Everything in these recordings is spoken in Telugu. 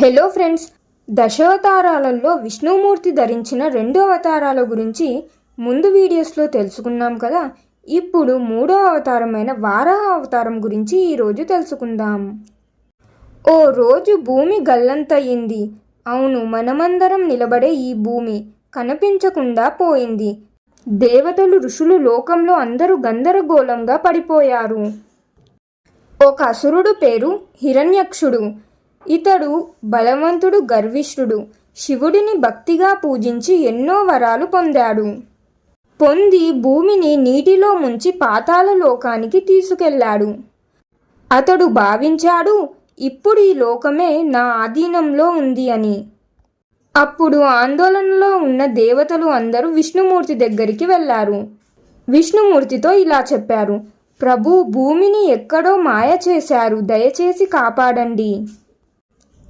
హలో ఫ్రెండ్స్ దశావతారాలలో విష్ణుమూర్తి ధరించిన రెండు అవతారాల గురించి ముందు వీడియోస్లో తెలుసుకున్నాం కదా. ఇప్పుడు మూడో అవతారమైన వారాహ అవతారం గురించి ఈరోజు తెలుసుకుందాం. ఓ రోజు భూమి గల్లంతయింది. అవును మనమందరం నిలబడే ఈ భూమి కనిపించకుండా పోయింది. దేవతలు ఋషులు లోకంలో అందరూ గందరగోళంగా పడిపోయారు. ఒక అసురుడు పేరు హిరణ్యక్షుడు. ఇతడు బలవంతుడు గర్విష్ఠుడు. శివుడిని భక్తిగా పూజించి ఎన్నో వరాలు పొందాడు. పొంది భూమిని నీటిలో ముంచి పాతాళ లోకానికి తీసుకెళ్ళాడు. అతడు భావించాడు ఇప్పుడు ఈ లోకమే నా ఆధీనంలో ఉంది అని. అప్పుడు ఆందోళనలో ఉన్న దేవతలు అందరూ విష్ణుమూర్తి దగ్గరికి వెళ్ళారు. విష్ణుమూర్తితో ఇలా చెప్పారు ప్రభు భూమిని ఎక్కడో మాయ చేశారు దయచేసి కాపాడండి.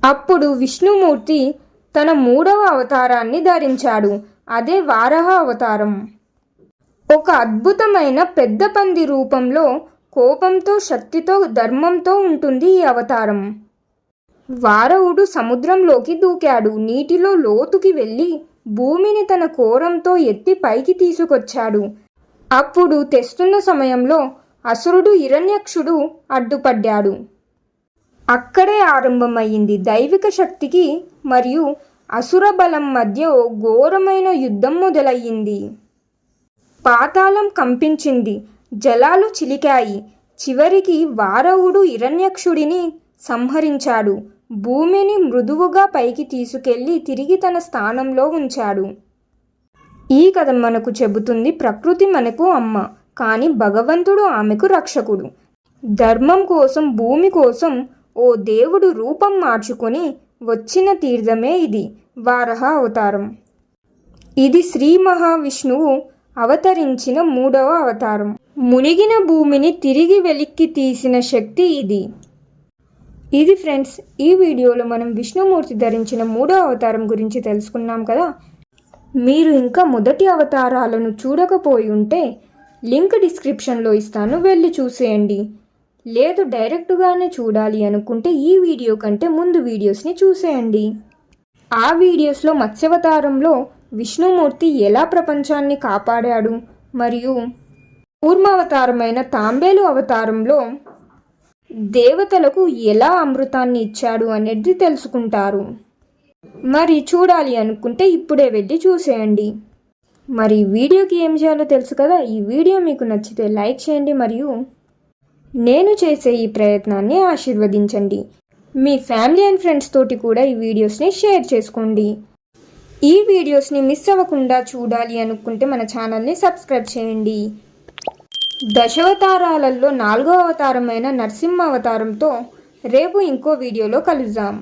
అప్పుడు విష్ణుమూర్తి తన మూడవ అవతారాన్ని ధరించాడు. అదే వారహ అవతారం. ఒక అద్భుతమైన పెద్ద పంది రూపంలో కోపంతో శక్తితో ధర్మంతో ఉంటుంది ఈ అవతారం. వారవుడు సముద్రంలోకి దూకాడు. నీటిలో లోతుకి వెళ్ళి భూమిని తన కోరంతో ఎత్తి పైకి తీసుకొచ్చాడు. అప్పుడు తెస్తున్న సమయంలో అసురుడు హిరణ్యక్షుడు అడ్డుపడ్డాడు. అక్కడే ఆరంభమైంది దైవిక శక్తికి మరియు అసుర బలం మధ్య ఓ ఘోరమైన యుద్ధం మొదలయ్యింది. పాతాళం కంపించింది. జలాలు చిలికాయి. చివరికి వారవుడు హిరణ్యక్షుడిని సంహరించాడు. భూమిని మృదువుగా పైకి తీసుకెళ్ళి తిరిగి తన స్థానంలో ఉంచాడు. ఈ కథ మనకు చెబుతుంది ప్రకృతి మనకు అమ్మ కానీ భగవంతుడు ఆమెకు రక్షకుడు. ధర్మం కోసం భూమి కోసం ఓ దేవుడు రూపం మార్చుకొని వచ్చిన తీర్థమే ఇది వారహ అవతారం. ఇది శ్రీ మహావిష్ణువు అవతరించిన మూడవ అవతారం. మునిగిన భూమిని తిరిగి వెలిక్కి తీసిన శక్తి ఇది. ఇది ఫ్రెండ్స్ ఈ వీడియోలో మనం విష్ణుమూర్తి ధరించిన మూడో అవతారం గురించి తెలుసుకున్నాం కదా? మీరు ఇంకా మొదటి అవతారాలను చూడకపోయి ఉంటే లింక్ డిస్క్రిప్షన్లో ఇస్తాను. వెళ్ళి చూసేయండి. లేదు డైరెక్ట్గానే చూడాలి అనుకుంటే ఈ వీడియో కంటే ముందు వీడియోస్ని చూసేయండి. ఆ వీడియోస్లో మత్స్యవతారంలో విష్ణుమూర్తి ఎలా ప్రపంచాన్ని కాపాడాడు మరియు కూర్మావతారమైన తాంబేలు అవతారంలో దేవతలకు ఎలా అమృతాన్ని ఇచ్చాడు అనేది తెలుసుకుంటారు. మరి చూడాలి అనుకుంటే ఇప్పుడే వెళ్ళి చూసేయండి. మరి వీడియోకి ఏం చేయాలో తెలుసు కదా? ఈ వీడియో మీకు నచ్చితే లైక్ చేయండి మరియు నేను చేసే ఈ ప్రయత్నాన్ని ఆశీర్వదించండి. మీ ఫ్యామిలీ అండ్ ఫ్రెండ్స్ తోటి కూడా ఈ వీడియోస్ని షేర్ చేసుకోండి. ఈ వీడియోస్ని మిస్ అవ్వకుండా చూడాలి అనుకుంటే మన ఛానల్ని సబ్స్క్రైబ్ చేయండి. దశావతారాలలో నాలుగో అవతారమైన నరసింహ అవతారంతో రేపు ఇంకో వీడియోలో కలుద్దాం.